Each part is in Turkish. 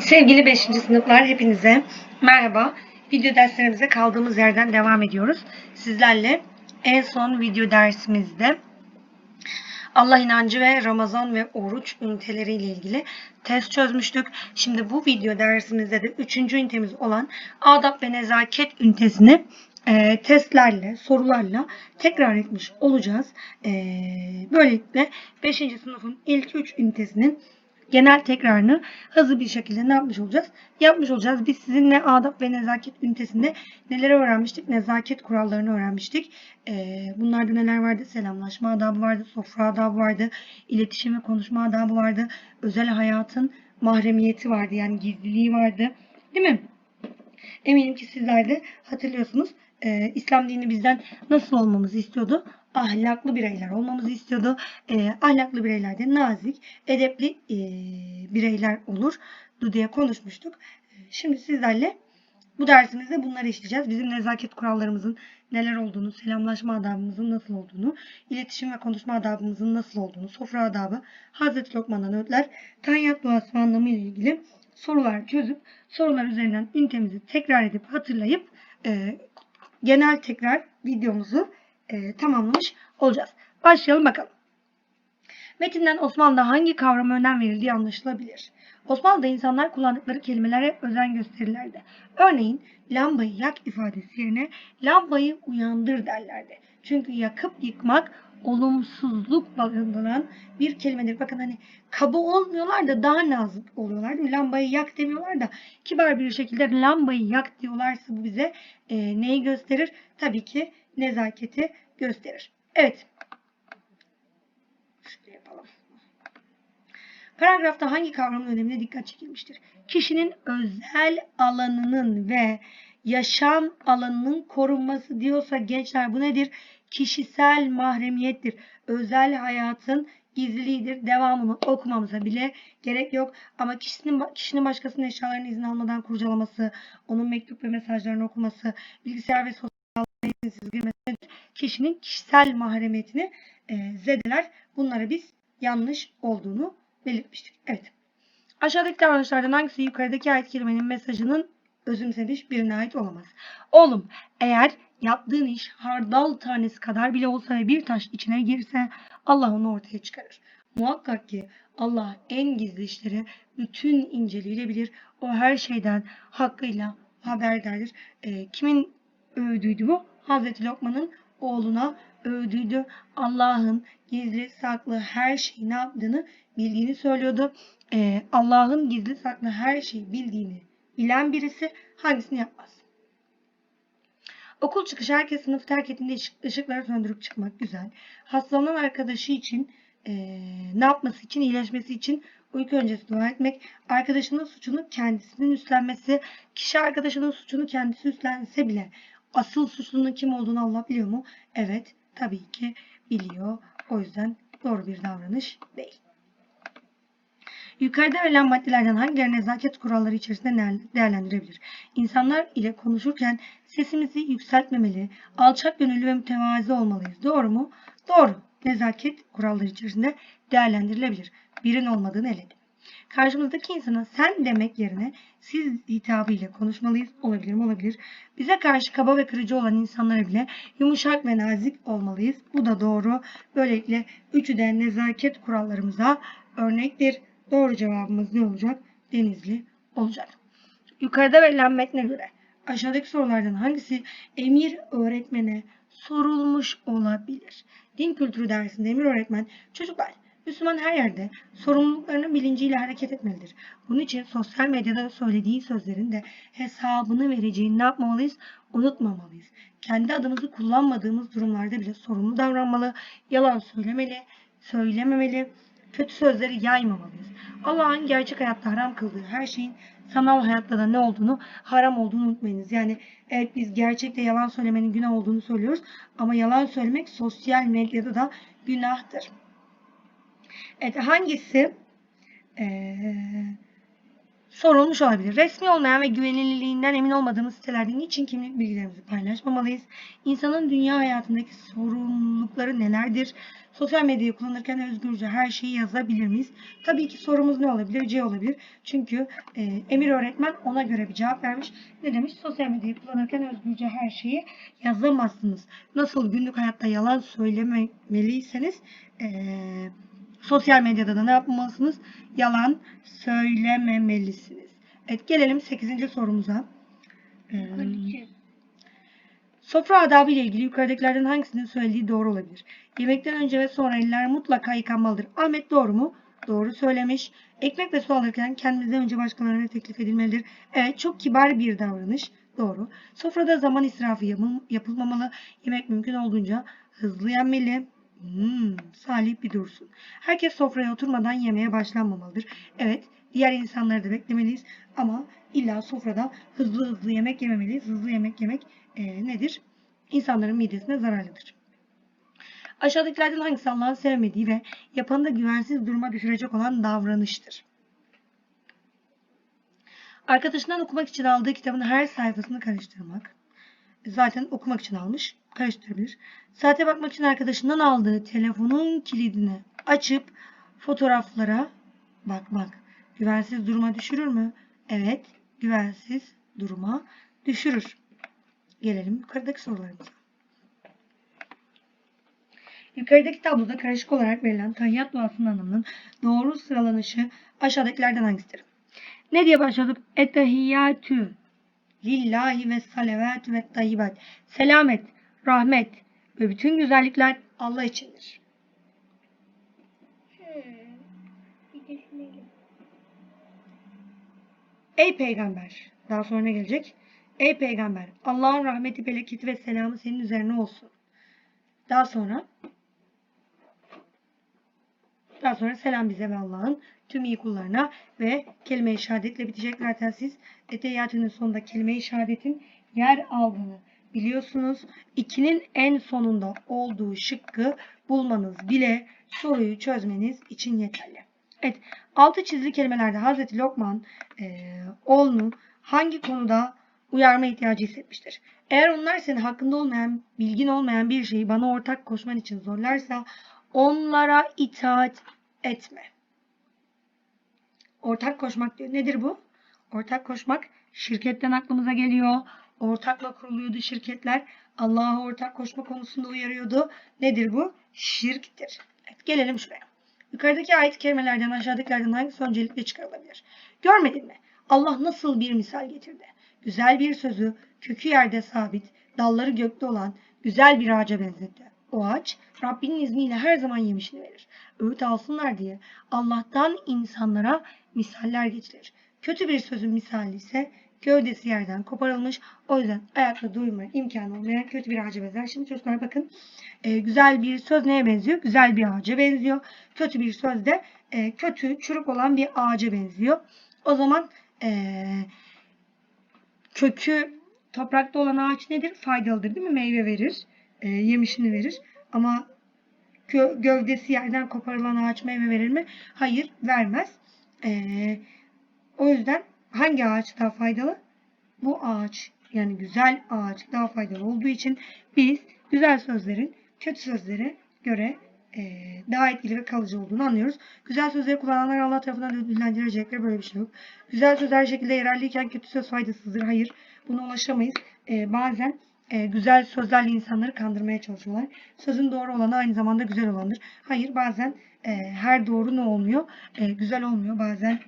Sevgili 5. sınıflar hepinize merhaba. Video derslerimize kaldığımız yerden devam ediyoruz. Sizlerle en son video dersimizde Allah inancı ve Ramazan ve oruç üniteleriyle ilgili test çözmüştük. Şimdi bu video dersimizde de 3. ünitemiz olan adab ve nezaket ünitesini e, testlerle, sorularla tekrar etmiş olacağız. E, böylelikle 5. sınıfın ilk 3 ünitesinin genel tekrarını hızlı bir şekilde ne yapmış olacağız? Yapmış olacağız. Biz sizinle adab ve nezaket ünitesinde neleri öğrenmiştik? Nezaket kurallarını öğrenmiştik. Ee, bunlarda neler vardı? Selamlaşma adabı vardı, sofra adabı vardı, iletişim ve konuşma adabı vardı, özel hayatın mahremiyeti vardı yani gizliliği vardı. Değil mi? Eminim ki sizler de hatırlıyorsunuz. Ee, İslam dini bizden nasıl olmamızı istiyordu? Ahlaklı bireyler olmamızı istiyordu. Ee, ahlaklı bireyler de nazik, edepli e, bireyler olur diye konuşmuştuk. Ee, Şimdi sizlerle bu dersimizde bunları işleyeceğiz. Bizim nezaket kurallarımızın neler olduğunu, selamlaşma adabımızın nasıl olduğunu, iletişim ve konuşma adabımızın nasıl olduğunu, sofra adabı, Hazreti Lokman'dan öğütler, Tayyat duası anlamı ile ilgili sorular çözüp sorular üzerinden ünitemizi tekrar edip hatırlayıp e, genel tekrar videomuzu e, tamamlamış olacağız. Başlayalım bakalım. Metinden Osmanlı'da hangi kavrama önem verildiği anlaşılabilir. Osmanlı'da insanlar kullandıkları kelimelere özen gösterirlerdi. Örneğin lambayı yak ifadesi yerine lambayı uyandır derlerdi. Çünkü yakıp yıkmak olumsuzluk barındıran bir kelimedir. Bakın hani kaba olmuyorlar da daha nazik oluyorlar değil mi? Lambayı yak demiyorlar da kibar bir şekilde lambayı yak diyorlarsa bu bize e, neyi gösterir? Tabii ki nezaketi gösterir. Evet. Şöyle yapalım. Paragrafta hangi kavramın önemine dikkat çekilmiştir? Kişinin özel alanının ve yaşam alanının korunması diyorsa gençler bu nedir? Kişisel mahremiyettir. Özel hayatın gizliliğidir. Devamını okumamıza bile gerek yok. Ama kişinin, kişinin başkasının eşyalarını izin almadan kurcalaması, onun mektup ve mesajlarını okuması, bilgisayar ve sosyal izinsiz girmesi kişinin kişisel mahremiyetini e, zedeler. Bunlara biz yanlış olduğunu belirtmiştik. Evet. Aşağıdaki davranışlardan hangisi yukarıdaki ayet kelimenin mesajının özümsemiş birine ait olamaz? Oğlum eğer yaptığın iş hardal tanesi kadar bile olsa ve bir taş içine girse Allah onu ortaya çıkarır. Muhakkak ki Allah en gizli işleri bütün inceliğiyle bilir. O her şeyden hakkıyla haberdardır. E, kimin övdüydü bu? Hazreti Lokman'ın oğluna övdüydü. Allah'ın gizli saklı her şeyi ne yaptığını bildiğini söylüyordu. Ee, Allah'ın gizli saklı her şeyi bildiğini bilen birisi hangisini yapmaz? Okul çıkışı herkes sınıfı terk ettiğinde ışık, ışıkları söndürüp çıkmak güzel. Hastalanan arkadaşı için e, ne yapması için, iyileşmesi için uyku öncesi dua etmek. Arkadaşının suçunu kendisinin üstlenmesi. Kişi arkadaşının suçunu kendisi üstlense bile asıl suçlunun kim olduğunu Allah biliyor mu? Evet, tabii ki biliyor. O yüzden doğru bir davranış değil. Yukarıda verilen maddelerden hangileri nezaket kuralları içerisinde değerlendirebilir? İnsanlar ile konuşurken sesimizi yükseltmemeli, alçak gönüllü ve mütevazi olmalıyız. Doğru mu? Doğru. Nezaket kuralları içerisinde değerlendirilebilir. Birin olmadığını eledim. Karşımızdaki insana sen demek yerine siz hitabı konuşmalıyız. Olabilir mi? Olabilir. Bize karşı kaba ve kırıcı olan insanlara bile yumuşak ve nazik olmalıyız. Bu da doğru. Böylelikle üçü de nezaket kurallarımıza örnektir. Doğru cevabımız ne olacak? Denizli olacak. Yukarıda verilen metne göre aşağıdaki sorulardan hangisi emir öğretmene sorulmuş olabilir? Din kültürü dersinde emir öğretmen çocuklar Müslüman her yerde sorumluluklarının bilinciyle hareket etmelidir. Bunun için sosyal medyada söylediği sözlerin de hesabını vereceğini ne yapmamalıyız? Unutmamalıyız. Kendi adımızı kullanmadığımız durumlarda bile sorumlu davranmalı, yalan söylemeli, söylememeli, kötü sözleri yaymamalıyız. Allah'ın gerçek hayatta haram kıldığı her şeyin sanal hayatta da ne olduğunu, haram olduğunu unutmayınız. Yani evet biz gerçekte yalan söylemenin günah olduğunu söylüyoruz ama yalan söylemek sosyal medyada da günahtır. Evet hangisi ee, sorulmuş olabilir. Resmi olmayan ve güvenilirliğinden emin olmadığımız sitelerde niçin kimlik bilgilerimizi paylaşmamalıyız? İnsanın dünya hayatındaki sorumlulukları nelerdir? Sosyal medyayı kullanırken özgürce her şeyi yazabilir miyiz? Tabii ki sorumuz ne olabilir? C olabilir. Çünkü e, Emir öğretmen ona göre bir cevap vermiş. Ne demiş? Sosyal medyayı kullanırken özgürce her şeyi yazamazsınız. Nasıl günlük hayatta yalan söylemeliyseniz eee Sosyal medyada da ne yapmamalısınız? Yalan söylememelisiniz. Evet gelelim 8. sorumuza. Ee, sofra adabı ile ilgili yukarıdakilerden hangisinin söylediği doğru olabilir? Yemekten önce ve sonra eller mutlaka yıkanmalıdır. Ahmet doğru mu? Doğru söylemiş. Ekmek ve su alırken kendimizden önce başkalarına teklif edilmelidir. Evet çok kibar bir davranış. Doğru. Sofrada zaman israfı yapıl- yapılmamalı. Yemek mümkün olduğunca hızlı yenmeli. Hmm, salih bir dursun. Herkes sofraya oturmadan yemeğe başlanmamalıdır. Evet, diğer insanları da beklemeliyiz ama illa sofrada hızlı hızlı yemek yememeliyiz. Hızlı yemek yemek e, nedir? İnsanların midesine zararlıdır. Aşağıdakilerden hangisi Allah'ın sevmediği ve yapanı da güvensiz duruma düşürecek olan davranıştır? Arkadaşından okumak için aldığı kitabın her sayfasını karıştırmak. Zaten okumak için almış. Karıştırabilir. Saate bakmak için arkadaşından aldığı telefonun kilidini açıp fotoğraflara bakmak. Güvensiz duruma düşürür mü? Evet, güvensiz duruma düşürür. Gelelim yukarıdaki sorularımıza. Yukarıdaki tabloda karışık olarak verilen tahiyyat duasının anlamının doğru sıralanışı aşağıdakilerden hangisidir? Ne diye başladık? Ettehiyyatü lillahi ve salavatü ve tayyibat. Selamet, rahmet ve bütün güzellikler Allah içindir. Ey peygamber. Daha sonra ne gelecek? Ey peygamber. Allah'ın rahmeti, bereketi ve selamı senin üzerine olsun. Daha sonra daha sonra selam bize ve Allah'ın tüm iyi kullarına ve kelime-i şehadetle bitecek. Zaten siz eteyyatının sonunda kelime-i şehadetin yer aldığını biliyorsunuz. İkinin en sonunda olduğu şıkkı bulmanız bile soruyu çözmeniz için yeterli. Evet, altı çizili kelimelerde Hazreti Lokman e, oğlunu hangi konuda uyarma ihtiyacı hissetmiştir? Eğer onlar senin hakkında olmayan, bilgin olmayan bir şeyi bana ortak koşman için zorlarsa onlara itaat etme. Ortak koşmak. Nedir bu? Ortak koşmak şirketten aklımıza geliyor. Ortakla kuruluyordu şirketler. Allah'a ortak koşma konusunda uyarıyordu. Nedir bu? Şirktir. Evet, gelelim şuraya. Yukarıdaki ayet kelimelerden aşağıdakilerden hangisi öncelikle çıkarılabilir? Görmedin mi? Allah nasıl bir misal getirdi? Güzel bir sözü, kökü yerde sabit, dalları gökte olan güzel bir ağaca benzetti. O ağaç Rabbinin izniyle her zaman yemişini verir. Öğüt alsınlar diye Allah'tan insanlara misaller getirir. Kötü bir sözün misali ise gövdesi yerden koparılmış. O yüzden ayakta durma imkanı olmayan kötü bir ağaca benzer. Şimdi çocuklar bakın e, güzel bir söz neye benziyor? Güzel bir ağaca benziyor. Kötü bir söz de e, kötü, çürük olan bir ağaca benziyor. O zaman e, kökü toprakta olan ağaç nedir? Faydalıdır değil mi? Meyve verir. E, yemişini verir. Ama gö gövdesi yerden koparılan ağaç meyve verir mi? Hayır, vermez. E, o yüzden hangi ağaç daha faydalı? Bu ağaç yani güzel ağaç daha faydalı olduğu için biz güzel sözlerin kötü sözlere göre e, daha etkili ve kalıcı olduğunu anlıyoruz. Güzel sözleri kullananlar Allah tarafından ödüllendirilecekler. Böyle bir şey yok. Güzel söz her şekilde yararlıyken kötü söz faydasızdır. Hayır. Buna ulaşamayız. E, bazen e, güzel sözlerle insanları kandırmaya çalışıyorlar. Sözün doğru olanı aynı zamanda güzel olandır. Hayır bazen e, her doğru ne olmuyor? E, güzel olmuyor. Bazen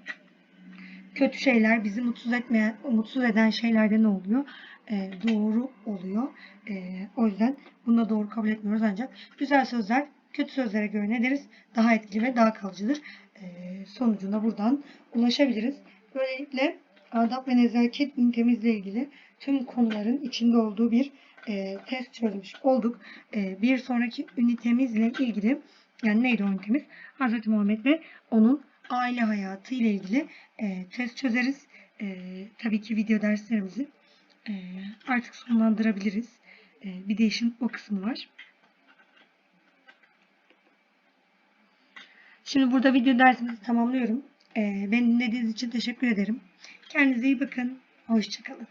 kötü şeyler bizi mutsuz etmeyen, mutsuz eden şeylerde ne oluyor? E, doğru oluyor. E, o yüzden bunu da doğru kabul etmiyoruz ancak güzel sözler kötü sözlere göre ne deriz? Daha etkili ve daha kalıcıdır. E, sonucunda buradan ulaşabiliriz. Böylelikle adab ve nezaket ünitemizle ilgili tüm konuların içinde olduğu bir e, test çözmüş olduk. E, bir sonraki ünitemizle ilgili yani neydi o ünitemiz? Hz. Muhammed ve onun aile hayatı ile ilgili e, test çözeriz. E, tabii ki video derslerimizi e, artık sonlandırabiliriz. E, bir de o kısmı var. Şimdi burada video dersimizi tamamlıyorum. Ee, beni dinlediğiniz için teşekkür ederim. Kendinize iyi bakın. Hoşçakalın.